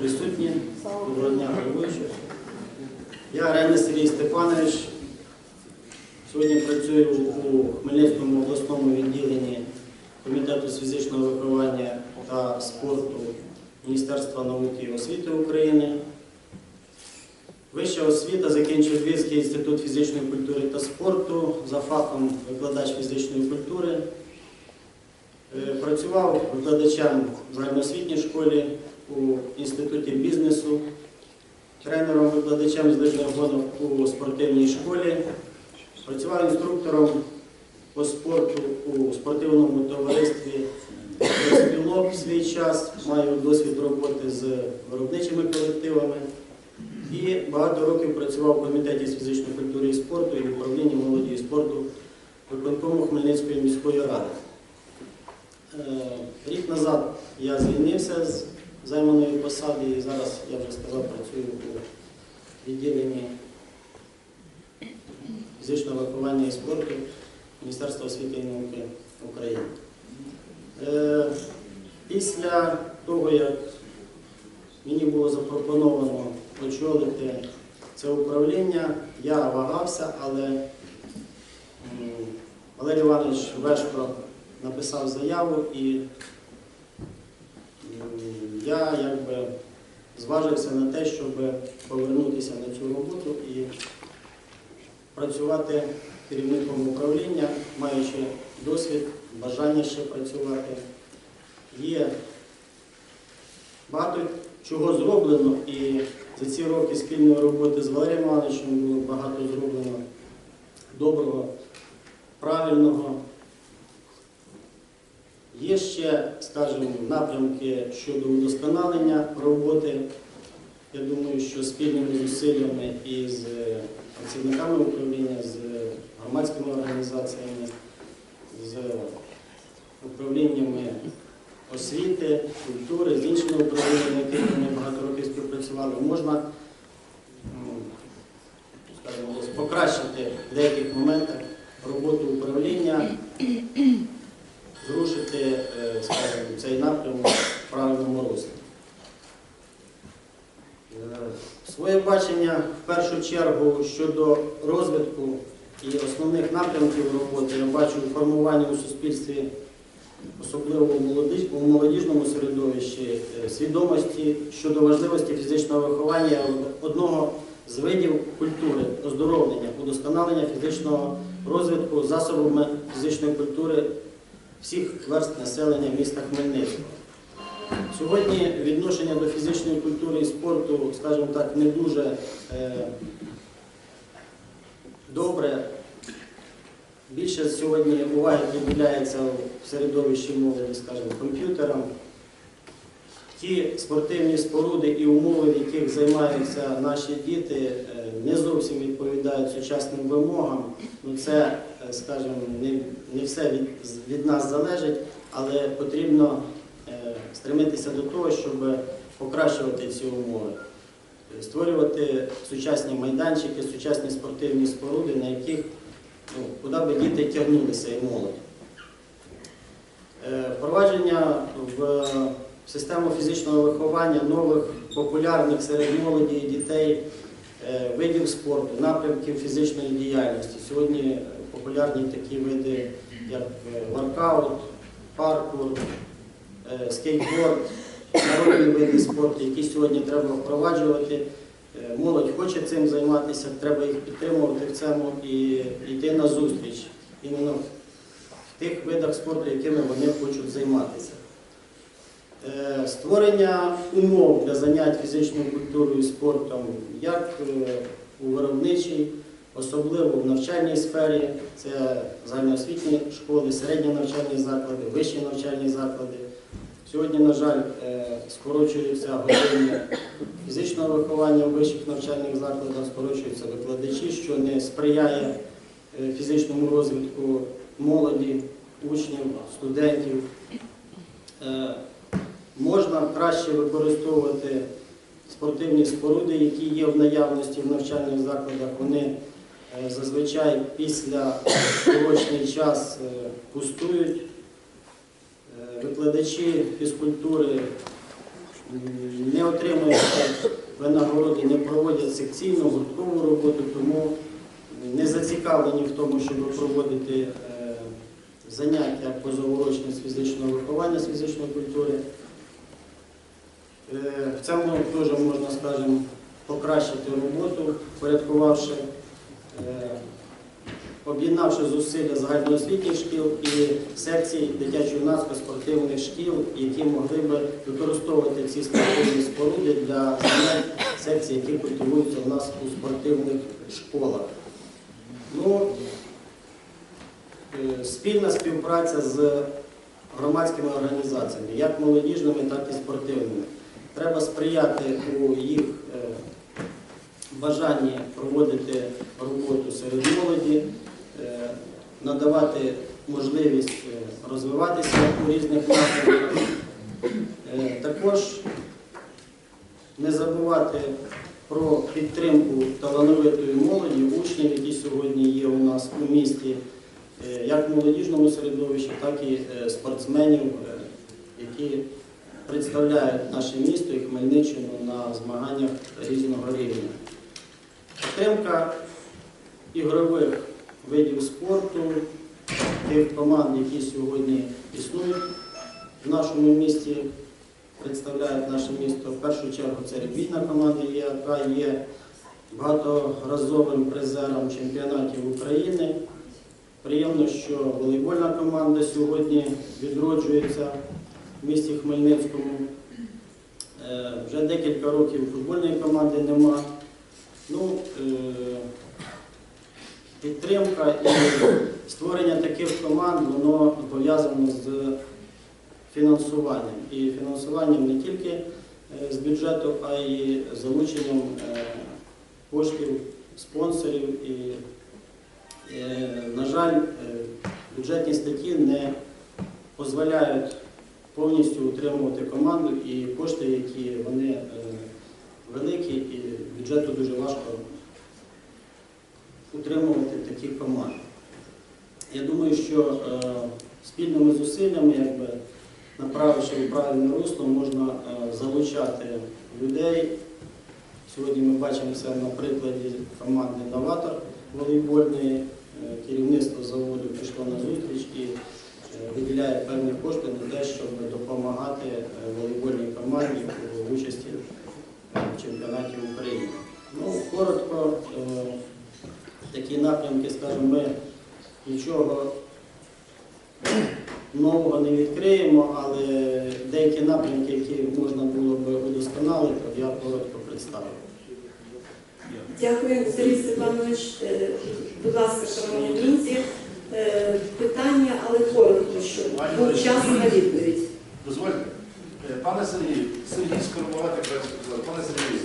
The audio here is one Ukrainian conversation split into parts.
присутні. Доброго дня, головуючий. Я Рене Сергій Степанович. Сьогодні працюю у Хмельницькому обласному відділенні Комітету з фізичного виховання та спорту Міністерства науки і освіти України. Вища освіта закінчив Львівський інститут фізичної культури та спорту за фахом викладач фізичної культури. Е, Працював викладачем в загальноосвітній школі у інституті бізнесу, тренером викладачем з лижних гонок у спортивній школі. Працював інструктором по спорту у спортивному товаристві «Спілок» в свій час, маю досвід роботи з виробничими колективами і багато років працював в комітеті з фізичної культури і спорту і в управлінні молоді і спорту виконкому Хмельницької міської ради. Е, Рік назад я звільнився з займаної посади і зараз, я вже сказав, працюю у відділенні фізичного виховання і спорту Міністерства освіти і науки України. Е, Після того, як мені було запропоновано очолити це управління, я вагався, але Валерій Іванович Вешко написав заяву і я якби зважився на те, щоб повернутися на цю роботу і працювати керівником управління, маючи досвід, бажання ще працювати. Є багато чого зроблено і за ці роки спільної роботи з Валерієм Івановичем було багато зроблено доброго, правильного. Ще, скажімо, напрямки щодо удосконалення роботи. Я думаю, що спільними зусиллями із е, працівниками управління, з громадськими організаціями, з управліннями освіти, культури, з іншими управліннями, якими ми багато років співпрацювали, можна скажімо, покращити в деяких моментах роботу управління, е, цей напрямок в правильному руслі. Е, Своє бачення в першу чергу щодо розвитку і основних напрямків роботи я бачу у формуванні у суспільстві, особливо у молодіжному середовищі, е, свідомості щодо важливості фізичного виховання одного з видів культури, оздоровлення, удосконалення фізичного розвитку засобами фізичної культури всіх верст населення міста Хмельницького. Сьогодні відношення до фізичної культури і спорту, скажімо так, не дуже е, добре. Більше сьогодні уваги приділяється в середовищі молоді, скажімо, комп'ютерам. Ті спортивні споруди і умови, в яких займаються наші діти, е, не зовсім відповідають сучасним вимогам. Ну, це, е, скажімо, не, все від, нас залежить, але потрібно е, стремитися до того, щоб покращувати ці умови, створювати сучасні майданчики, сучасні спортивні споруди, на яких ну, куди би діти тягнулися і молодь. Е, Впровадження систему фізичного виховання нових популярних серед молоді і дітей е, видів спорту, напрямків фізичної діяльності. Сьогодні популярні такі види, як е, воркаут, паркур, е, скейтборд, народні види спорту, які сьогодні треба впроваджувати. Молодь хоче цим займатися, треба їх підтримувати в цьому і йти на зустріч іменно в тих видах спорту, якими вони хочуть займатися. Е, Створення умов для занять фізичною культурою і спортом, як е, у виробничій, особливо в навчальній сфері, це загальноосвітні школи, середні навчальні заклади, вищі навчальні заклади. Сьогодні, на жаль, е, скорочуються години фізичного виховання в вищих навчальних закладах, скорочуються викладачі, що не сприяє фізичному розвитку молоді, учнів, студентів. Можна краще використовувати спортивні споруди, які є в наявності в навчальних закладах. Вони е, зазвичай після урочний час е, пустують. Е, Викладачі фізкультури не отримують винагороди, не проводять секційну, гурткову роботу, тому не зацікавлені в тому, щоб проводити заняття позаурочне з фізичного виховання, з фізичної культури. Е, В цьому теж можна, скажімо, покращити роботу, впорядкувавши, е, об'єднавши зусилля загальноосвітніх шкіл і секцій дитячо-юнацько-спортивних шкіл, які могли би використовувати ці спортивні споруди для секцій, які культивуються у нас у спортивних школах. Ну, е, спільна співпраця з громадськими організаціями, як молодіжними, так і спортивними. Треба сприяти у їх е, бажанні проводити роботу серед молоді, е, надавати можливість е, розвиватися у різних напрямках. Також не забувати про підтримку талановитої молоді, учнів, які сьогодні є у нас у місті, як в молодіжному середовищі, так і спортсменів, які представляють наше місто і Хмельниччину на змаганнях різного рівня. Підтримка ігрових видів спорту, тих команд, які сьогодні існують в нашому місті, представляють наше місто. В першу чергу це регбійна команда, яка є багаторазовим призером чемпіонатів України. Приємно, що волейбольна команда сьогодні відроджується в місті Хмельницькому. Е, Вже декілька років футбольної команди нема. Ну, е, підтримка і створення таких команд, воно пов'язано з фінансуванням. І фінансуванням не тільки е, з бюджету, а й залученням коштів спонсорів. І, на жаль, бюджетні статті не дозволяють повністю утримувати команду і кошти, які вони е, великі, і бюджету дуже важко утримувати такі команди. Я думаю, що е, спільними зусиллями, якби направивши в правильне русло, можна е, залучати людей. Сьогодні ми бачимо це на прикладі команди Новатор волейбольної. Керівництво заводу пішло на зустріч виділяє певні кошти на те, щоб допомагати е, волейбольній команді у участі в чемпіонаті України. Ну, коротко, е, такі напрямки, скажімо, ми нічого нового не відкриємо, але деякі напрямки, які можна було би удосконалити, я коротко представив. Дякую, Сергій Степанович. Е, Будь ласка, шановні друзі, е, щоб був час на відповідь. Дозвольте. Е, Пане Сергію, Сергій сказав. Пане Сергію,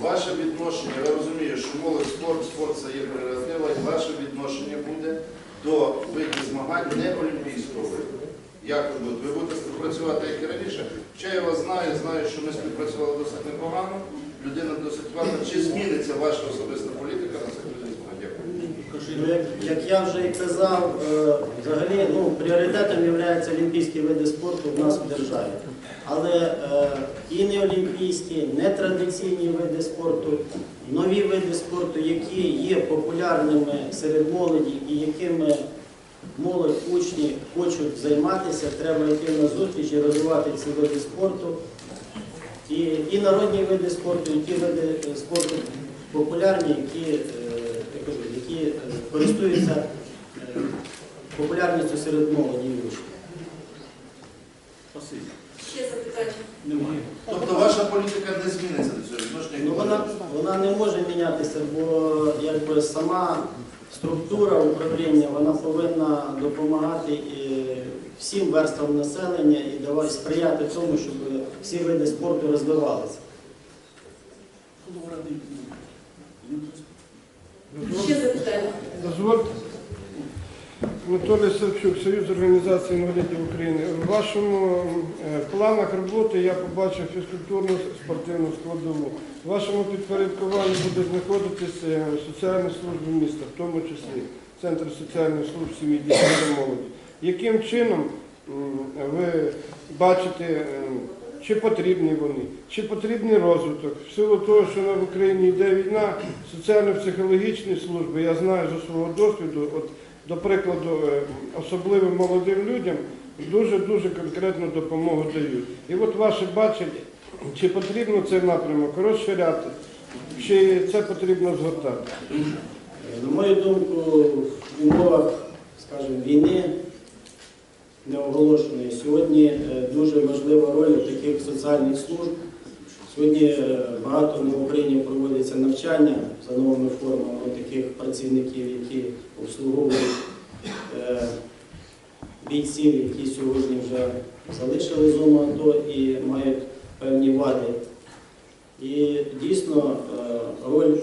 ваше відношення, я розумію, що молодь спорт, спорт це є прерогатива, і ваше відношення буде до видів змагань не олімпійського виду. Як ви будете? Ви будете співпрацювати, як і раніше. Хоча я вас знаю, знаю, що ми співпрацювали досить непогано, людина досить класна. Чи зміниться ваша особиста політика на цих видах змагань? Дякую. Ну, як, як я вже і казав, е, взагалі ну, пріоритетом є олімпійські види спорту в нас в державі. Але е, і не олімпійські, не традиційні види спорту, нові види спорту, які є популярними серед молоді і якими молодь, учні хочуть займатися, треба йти на зустріч і розвивати ці види спорту. І, і народні види спорту, і ті види е, спорту популярні, які, е, кажу, які е, користуються е, популярністю серед молоді і учнів. Спасибі. Ще запитання. Немає. Тобто ваша політика не зміниться до цього відношення? Ну, вона, вона не може мінятися, бо якби сама структура управління вона повинна допомагати і всім верствам населення і давати сприяти тому, щоб всі види спорту розвивалися. Дозвольте. Анатолій Савчук, Союз організацій інвалідів України. В вашому е, планах роботи я побачив фізкультурну спортивну складову. В вашому підпорядкуванні буде знаходитися е, соціальні служби міста, в тому числі Центр соціальних служб сім'ї дітей та молоді. Яким чином ви бачите е, чи потрібні вони, чи потрібний розвиток. В силу того, що в Україні йде війна, соціально-психологічні служби, я знаю за свого досвіду, от, до прикладу, е, особливо молодим людям дуже-дуже конкретну допомогу дають. І от ваше бачення, чи потрібно цей напрямок розширяти, чи це потрібно згортати. На мою думку, в умовах, скажімо, війни неоголошеної, сьогодні е, дуже важлива роль таких соціальних служб. Сьогодні е, багато на Україні проводиться навчання за новими формами таких працівників, які обслуговують е, бійців, які сьогодні вже залишили зону АТО і мають певні вади. І дійсно роль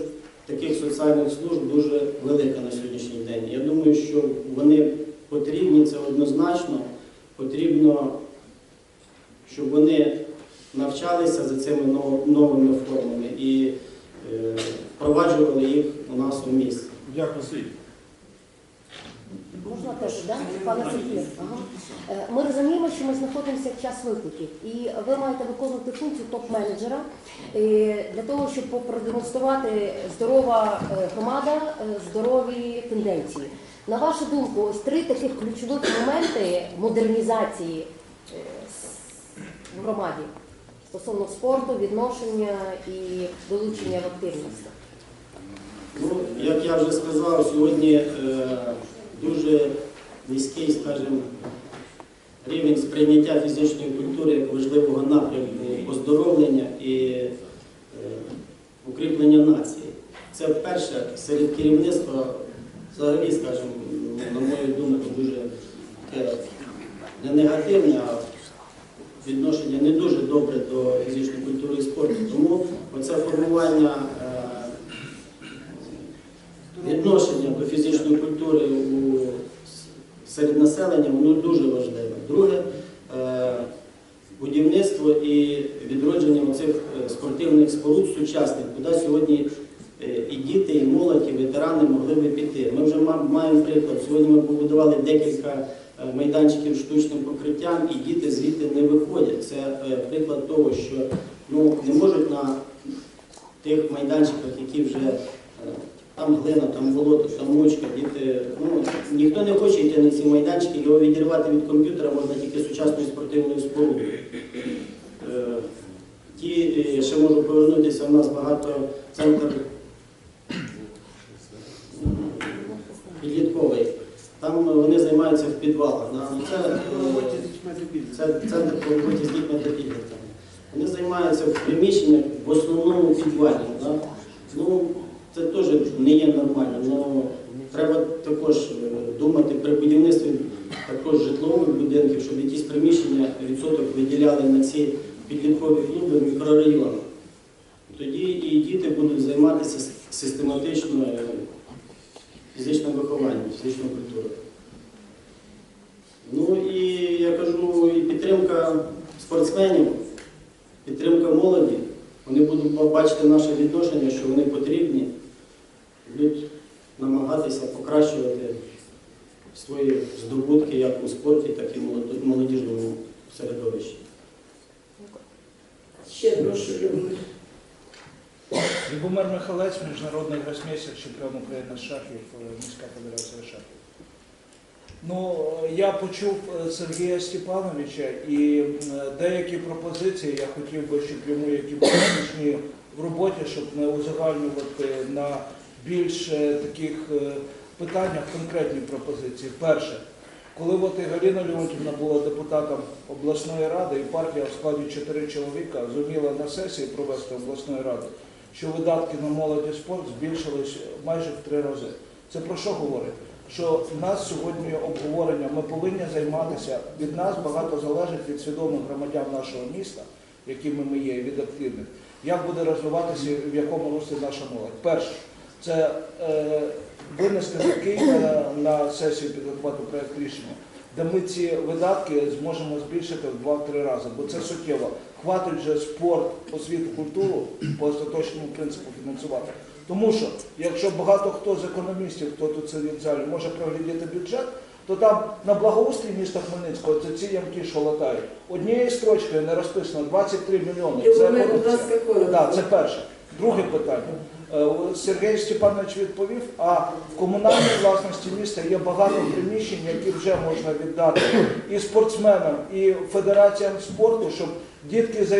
таких соціальних служб дуже велика на сьогоднішній день. Я думаю, що вони потрібні, це однозначно. Потрібно, щоб вони навчалися за цими новими формами і е, впроваджували їх у нас у місті. Дякую. Можна теж, да? пане Сергію? Ага. Е, Ми розуміємо, що ми знаходимося в час викликів, і ви маєте виконувати функцію топ-менеджера е, для того, щоб продемонструвати здорова громада, здорові тенденції. На вашу думку, ось три таких ключових моменти модернізації е, в громаді стосовно спорту, відношення і долучення в активність. Ну, як я вже сказав, сьогодні е, дуже низький, скажімо, рівень сприйняття фізичної культури як важливого напрямку оздоровлення і е, укріплення нації. Це перше серед керівництва, взагалі, скажімо, на мою думку, дуже не негативне, а відношення не дуже добре до фізичної культури і спорту. Тому оце формування. е, відношення до фізичної культури серед населення воно дуже важливе. Друге, е, будівництво і відродження оцих е, спортивних споруд сучасних, куди сьогодні е, і діти, і молодь, і ветерани могли би піти. Ми вже ма- маємо приклад. Сьогодні ми побудували декілька е, майданчиків штучним покриттям, і діти звідти не виходять. Це е, приклад того, що ну, не можуть на тих майданчиках, які вже е, там глина, там болото, там мочка, діти. Ну, ніхто не хоче йти на ці майданчики, його відірвати від комп'ютера можна тільки сучасною спортивною спорудою. Ті, ще можу повернутися, у нас багато центр підлітковий. Там вони займаються в підвалах. Це, е, це центр по роботі з дітьми та підлітками. Вони займаються в приміщеннях в основному підвалі. Ну, це теж не є нормально. Ну, треба також е, думати при будівництві також житлових будинків, щоб якісь приміщення відсоток виділяли на ці підліткові клуби в мікрорайонах. Тоді і діти будуть займатися систематично е, фізичним вихованням, фізичною культурою. Ну і я кажу, і підтримка спортсменів, підтримка молоді. Вони будуть бачити наше відношення, що вони потрібні, будуть намагатися покращувати свої здобутки як у спорті, так і в молодіжному середовищі. Ще прошу Любомир. Михалець, міжнародний гросмейстер, чемпіон України з шахів, е, міська федерація шахів. Ну, е, я почув е, Сергія Степановича і деякі пропозиції я хотів би, щоб йому, які були в роботі, щоб не узагальнювати на більш таких питаннях конкретні пропозиції. Перше, коли от і Галина Леонтівна була депутатом обласної ради, і партія в складі чотири чоловіка зуміла на сесії провести обласної ради, що видатки на молодь і спорт збільшились майже в три рази. Це про що говорить? Що в нас сьогодні обговорення, ми повинні займатися, від нас багато залежить від свідомих громадян нашого міста, якими ми є, від активних, як буде розвиватися, в якому руслі наша молодь. Перше, це е, винести такий на, на сесію підготувати проєкт рішення, де ми ці видатки зможемо збільшити в 2-3 рази, бо це суттєво. Хватить же спорт, освіту, культуру по остаточному принципу фінансувати. Тому що, якщо багато хто з економістів, хто тут сидить в залі, може проглядіти бюджет, то там на благоустрій міста Хмельницького це ці ямки, що латають. Однією строчкою не розписано 23 мільйони. Це Любомир, будь ласка, коротко. Це перше. Друге питання. Е, Сергій Степанович відповів, а в комунальній власності міста є багато приміщень, які вже можна віддати і спортсменам, і федераціям спорту, щоб дітки займалися.